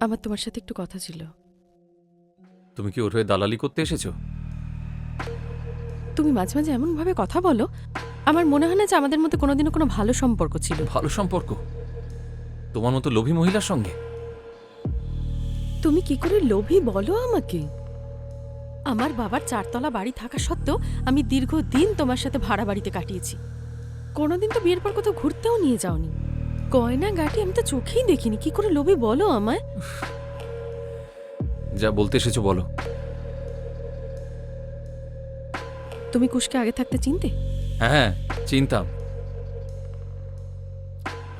আমার তোমার সাথে একটু কথা ছিল। তুমি কি ওর হয়ে দালালি করতে এসেছ? তুমি মাঝে মাঝে এমনভাবে কথা বলো আমার মনে হয় না যে আমাদের মধ্যে কোনোদিনও কোনো ভালো সম্পর্ক ছিল। ভালো সম্পর্ক? তোমার মতো লোভী মহিলার সঙ্গে? তুমি কি করে লোভী বলো আমাকে? আমার বাবার চারতলা বাড়ি থাকা সত্ত্বেও আমি দীর্ঘদিন তোমার সাথে ভাড়া বাড়িতে কাটিয়েছি। কোনোদিন তো বিয়ের পর কোথাও ঘুরতেও নিয়ে যাওনি। গয়না গাটি আমি তো চোখেই দেখিনি। কি করে লোভী বলো আমায়? যা বলতে এসেছ বলো। তুমি কুশকে আগে থাকতে চিনতে? হ্যাঁ চিনতাম।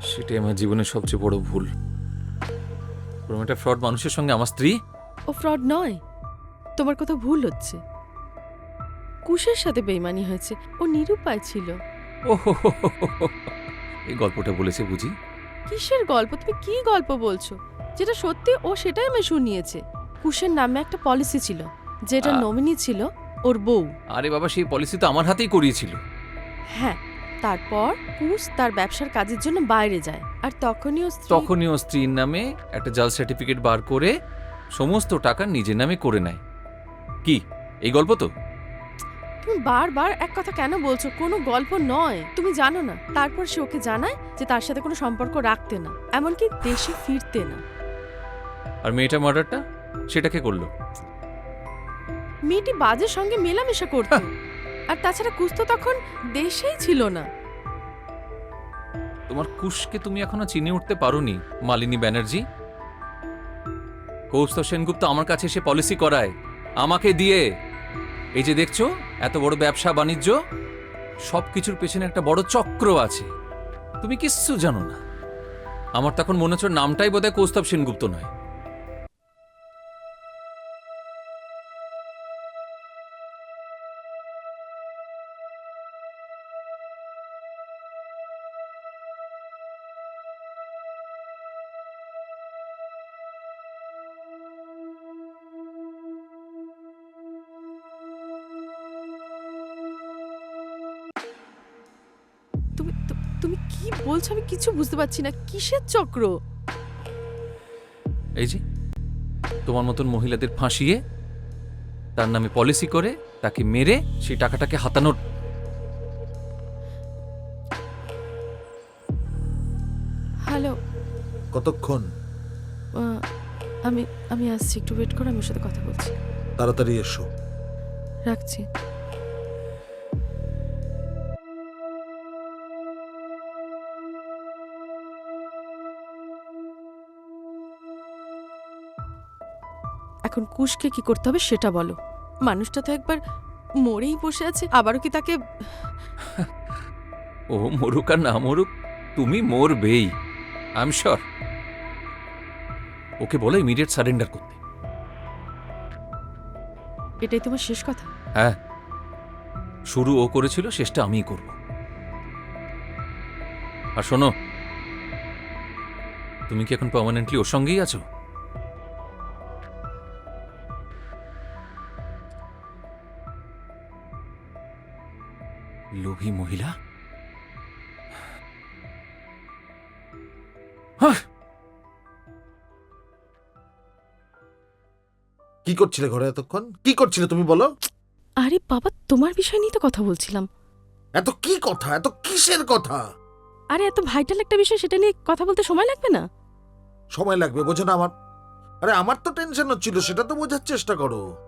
সেটাই আমার জীবনের সবচেয়ে বড় ভুল। ওরকম একটা ফ্রড মানুষের সঙ্গে আমার স্ত্রী? ও ফ্রড নয়। তোমার কথা ভুল হচ্ছে। কুশের সাথে বেইমানি হয়েছে। ও নিরুপায় ছিল। ও এই গল্পটা বলেছে বুঝি? কিসের গল্প? তুমি কি গল্প বলছো? যেটা সত্যি ও সেটাই আমি শুনিয়েছে। কুশের নামে একটা পলিসি ছিল যেটা নমিনি ছিল ওর বউ। আরে বাবা সেই পলিসি তো আমার হাতেই করিয়েছিল। হ্যাঁ তারপর কুশ তার ব্যবসার কাজের জন্য বাইরে যায় আর তখনই ও স্ত্রী- তখনই ও স্ত্রীর নামে একটা জাল সার্টিফিকেট বার করে সমস্ত টাকা নিজের নামে করে নেয়। কি? এই গল্প তো? তুমি বারবার এক কথা কেন বলছো? কোনো গল্প নয়। তুমি জানো না। তারপর সে ওকে জানায় যে তার সাথে কোনো সম্পর্ক রাখতে না এমনকি দেশে ফিরতে না। আর মেয়েটা মার্ডারটা সেটা কে করল? মেয়েটি বাজের সঙ্গে মেলামেশা করত। আর তাছাড়া কুশ তো তখন দেশেই ছিল না। তোমার কুশকে তুমি এখনও চিনে উঠতে পারোনি মালিনী ব্যানার্জি? কৌস্তব সেনগুপ্ত আমার কাছে এসে পলিসি করায়। আমাকে দিয়ে। এই যে দেখছ? এত বড় ব্যবসা, বাণিজ্য সব কিছুর পেছনে একটা বড় চক্র আছে। তুমি কিচ্ছু জানো না। আমার তখন মনে হচ্ছে নামটাই বোধহয় কৌস্তব সেনগুপ্ত নয়। তুমি কি বলছো? আমি কিছু বুঝতে পারছি না। কিসের চক্র? এই যে তোমার মতন মহিলাদের ফাঁসিয়ে তার নামে পলিসি করে তাকে মেরে সেই টাকাটাকে হাতানোর হ্যালো কতক্ষণ? আহ, আমি আমি আসছি। একটু ওয়েট করো আমি ওর সাথে কথা বলছি। তাড়াতাড়ি এসো। রাখছি। এখন কুশকে কি করতে হবে সেটা বলো। মানুষটা তো একবার মরেই বসে আছে আবারও কি তাকে ও মরুক আর না মরুক তুমি মরবেই আই এম শিওর ওকে বলো ইমিডিয়েট সারেন্ডার করতে। এটাই তোমার শেষ কথা? হ্যাঁ। শুরু ও করেছিল শেষটা আমিই করব। আর শোনো তুমি কি এখন পার্মানেন্টলি ওর সঙ্গেই আছো? লোভী মহিলা! কি করছিলে ঘরে এতক্ষণ? কি করছিলে তুমি বলো? আরে বাবা তোমার বিষয় নিয়ে তো কথা বলছিলাম। এত কি কথা? এত কিসের কথা? আরে এত ভাইটাল একটা বিষয় সেটা নিয়ে কথা বলতে সময় লাগবে না? সময় লাগবে বোঝো না আমার। আরে আমার তো টেনশন হচ্ছিল সেটা তো বোঝার চেষ্টা করো।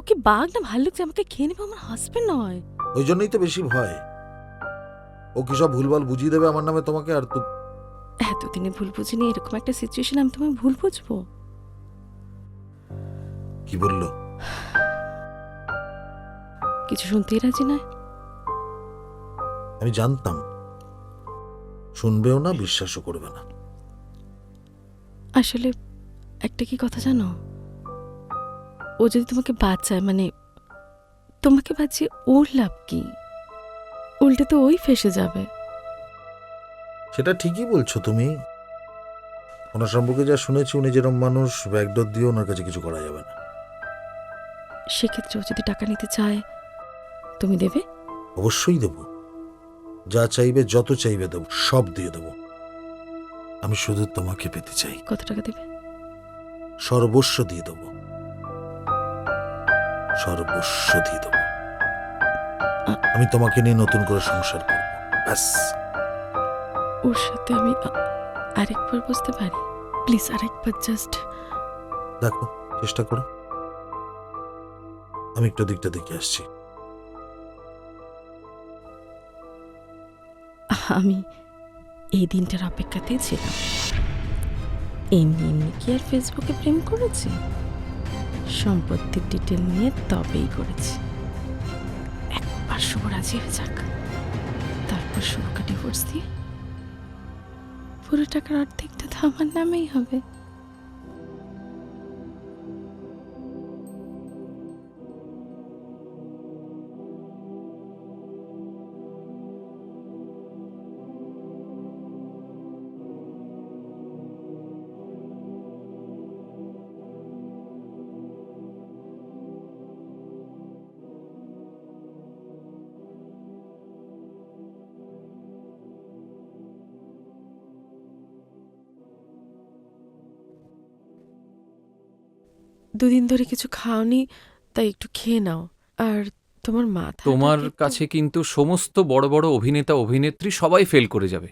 ও কি বাঘ না ভাল্লুক যে আমাকে খেয়ে নেবে আমার হাজবেন্ড নয়। ওই জন্যই তো বেশি ভয়। ও কি সব ভুলভাল বুঝিয়ে দেবে আমার নামে তোমাকে? আর তু এতদিনে ভুল বুঝিনি এরকম একটা সিচুয়েশন আমি তোমায় ভুল বুঝব? কি বলল? কিছু শুনতেই রাজি নয়। আমি জানতাম। শুনবেও না বিশ্বাসও করবে না। আসলে একটা কি কথা জানো? ও যদি তোমাকে বাঁচায় মানে তোমাকে বাঁচিয়ে ওর লাভ কি? উল্টে তো ওই ফেসে যাবে। সেটা ঠিকই বলছো তুমি। ওনার সম্পর্কে যা শুনেছি উনি যেরকম মানুষ ব্যাগডোর দিয়ে ওনার কাছে কিছু করা যাবে না। সেক্ষেত্রে ও যদি টাকা নিতে চায় তুমি দেবে? অবশ্যই দেব। যা চাইবে যত চাইবে দেব সব দিয়ে দেব। আমি শুধু তোমাকে পেতে চাই। কত টাকা দেবে? সর্বস্ব দিয়ে দেবো। সর্বস্ব দিয়ে দেবো আমি তোমাকে নিয়ে নতুন করে সংসার করব ব্যাস। ওর সাথে আমি আরেকবার বসতে পারি? প্লিজ আরেকবার জাস্ট। দেখো চেষ্টা করো। আমি একটু দিকটা দেখে আসছি। আমি এই দিনটার অপেক্ষাতেই ছিলাম। এমনি এমনি কি আর ফেসবুকে প্রেম করেছি? সম্পত্তির ডিটেল নিয়ে তবেই করেছি। একবার শুভ রাজি হয়ে যাক। তারপর শুভকে ডিভোর্স দিয়ে পুরো টাকার অর্ধেকটা তো আমার নামেই হবে। দুদিন ধরে কিছু খাওনি তাই একটু খেয়ে নাও। আর তোমার মাথা তোমার কাছে কিন্তু সমস্ত বড় বড় অভিনেতা অভিনেত্রী সবাই ফেল করে যাবে।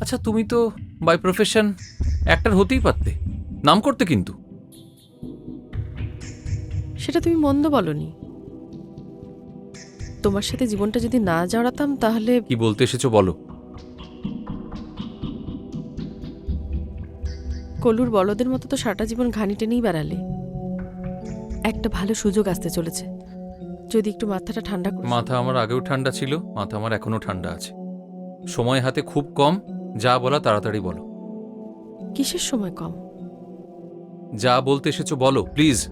আচ্ছা তুমি তো বাই প্রফেশন অ্যাক্টর হতেই পারতে। নাম করতে কিন্তু। সেটা তুমি মন্দ বলনি। তোমার সাথে জীবনটা যদি না জড়াতাম তাহলে কি বলতে এসেছ বলো। কলুর বলদের মতো তো সারাটা জীবন ঘানি টেনেই বেড়ালে। একটা ভালো সুযোগ আসতে চলেছে। যদি একটু মাথাটা ঠান্ডা করে মাথা আমার আগেও ঠান্ডা ছিল মাথা আমার এখনও ঠান্ডা আছে। সময় হাতে খুব কম যা বলা তাড়াতাড়ি বলো। কিসের সময় কম? যা বলতে এসেছ বলো প্লিজ।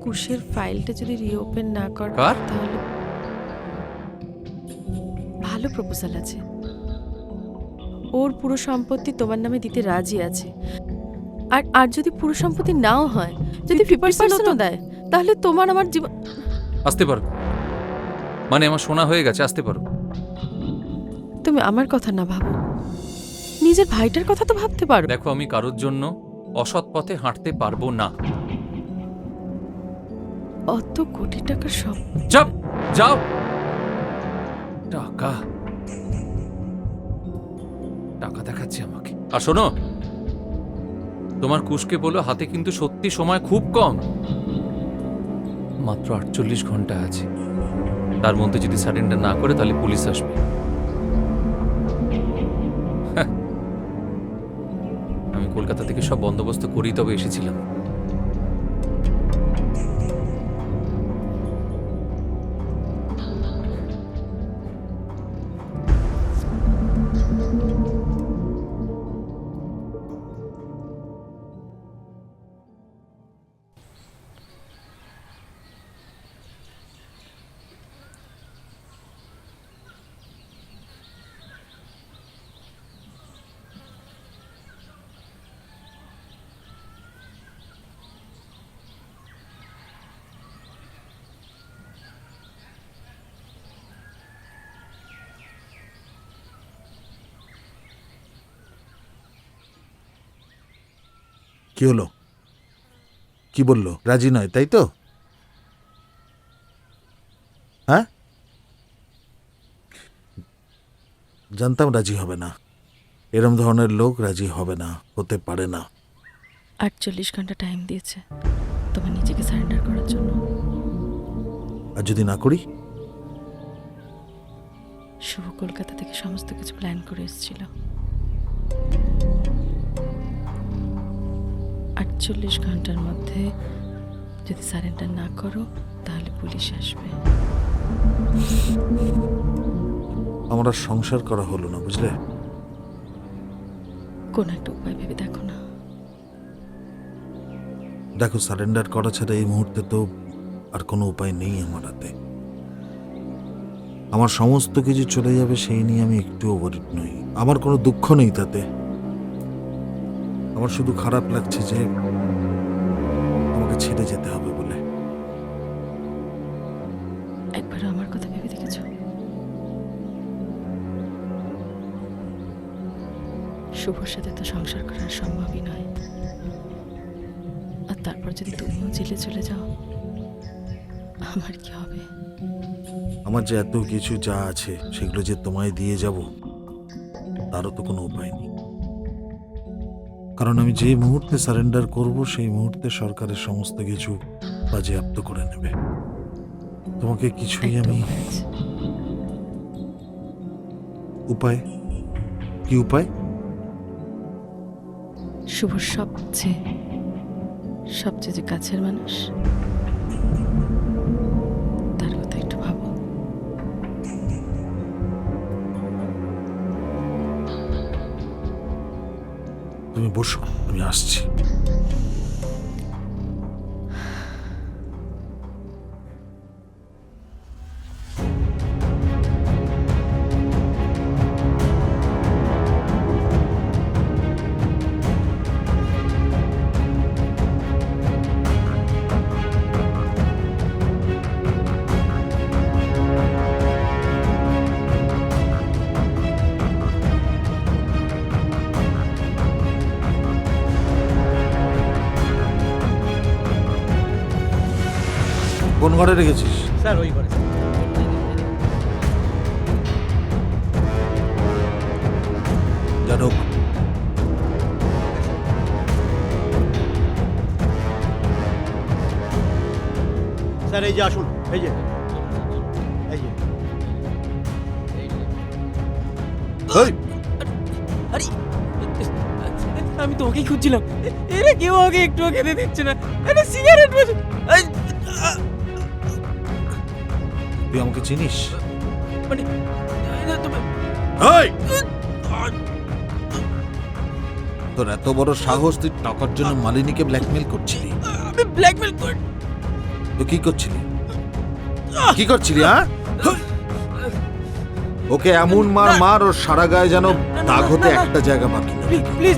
কুশের ফাইলটা যদি রিওপেন না কর কার? তাহলে ভালো প্রপোজাল আছে। ওর পুরো সম্পত্তি তোমার নামে দিতে রাজি আছে। আর আর যদি পুরো সম্পত্তি নাও হয় যদি ফিফটি দেয় তাহলে তোমার আমার জীবন আসতে পারো। মানে আমার শোনা হয়ে গেছে আসতে পারো। তুমি আমার কথা না ভাবো। নিজের ভাইটার কথা তো ভাবতে পারো। দেখো আমি কারোর জন্য অসৎ পথে হাঁটতে পারব না। অত কোটি টাকার সব চাপ যাও। টাকা। টাকা দেখাচ্ছে আমাকে। আর শোনো, তোমার কুশকে বলো, হাতে কিন্তু সত্যি সময় খুব কম। মাত্র আটচল্লিশ ঘণ্টা আছে। তার মধ্যে যদি সারেন্ডার না করে, তাহলে পুলিশ আসবে। হ্যাঁ। আমি কলকাতা থেকে সব বন্দোবস্ত করেই তবে এসেছিলাম। কি হলো? কি বলল? রাজি নয় তাই তো? হ্যাঁ? জানতাম রাজি হবে না। এরম ধরনের লোক রাজি হবে না হতে পারে না। আটচল্লিশ ঘণ্টা টাইম দিয়েছে। তোমার নিজেকে সারেন্ডার করার জন্য। আর যদি না করি? শুভ কলকাতা থেকে সমস্ত কিছু প্ল্যান করে এসেছিল। আটচল্লিশ ঘণ্টার মধ্যে যদি সারেন্ডার না করো তাহলে পুলিশ আসবে। আমার আর সংসার করা হলো না বুঝলে? কোন একটা উপায় ভেবে দেখো না। দেখো সারেন্ডার করা ছাড়া এই মুহূর্তে তো আর কোনো উপায় নেই আমার হাতে। আমার সমস্ত কিছু চলে যাবে সেই নিয়ে আমি একটু ওভারিট নই। আমার কোনো দুঃখ নেই তাতে। আমার শুধু খারাপ লাগছে যে আমাকে ছেড়ে যেতে হবে বলে। একবারও আমার কথা ভেবে দেখেছ? শুভর সাথে তো সংসার করার সম্ভবই নয়। আর তারপর যদি তুমিও জেলে চলে যাও আমার কি হবে? আমার যে এত কিছু যা আছে সেগুলো যে তোমায় দিয়ে যাব তারও তো কোনো উপায় নেই। কারণ আমি যে মুহূর্তে সারেন্ডার করব সেই মুহূর্তে সরকারের সমস্ত কিছু বাজেয়াপ্ত করে নেবে। তোমাকে কিছুই আমি উপায়? কি উপায়? শুভ সবচেয়ে সবচেয়ে যে কাছের মানুষ। তুমি বসো আমি আসছি ঘরে রেখেছিস? স্যার ওই করে জানুক স্যার এই যে আসুন এই যে। এই যে। এই, আরে আমি তোমাকেই খুঁজছিলাম। এরা কেউ আগে একটু খেতে দিচ্ছে না। একটা সিগারেট তুই আমাকে চিনিস মানে এরা তুমি এই! তোর এত বড় সাহস তুই টাকার জন্য মালিনীকে ব্ল্যাকমেল করছিলি আমি ব্ল্যাকমেল করি তো কি করছিলি কি করছিলি হ্যাঁ ওকে এমন মার মার ওর সারা গায়ে যেন দাগ হতে একটা জায়গা বাকি না প্লিজ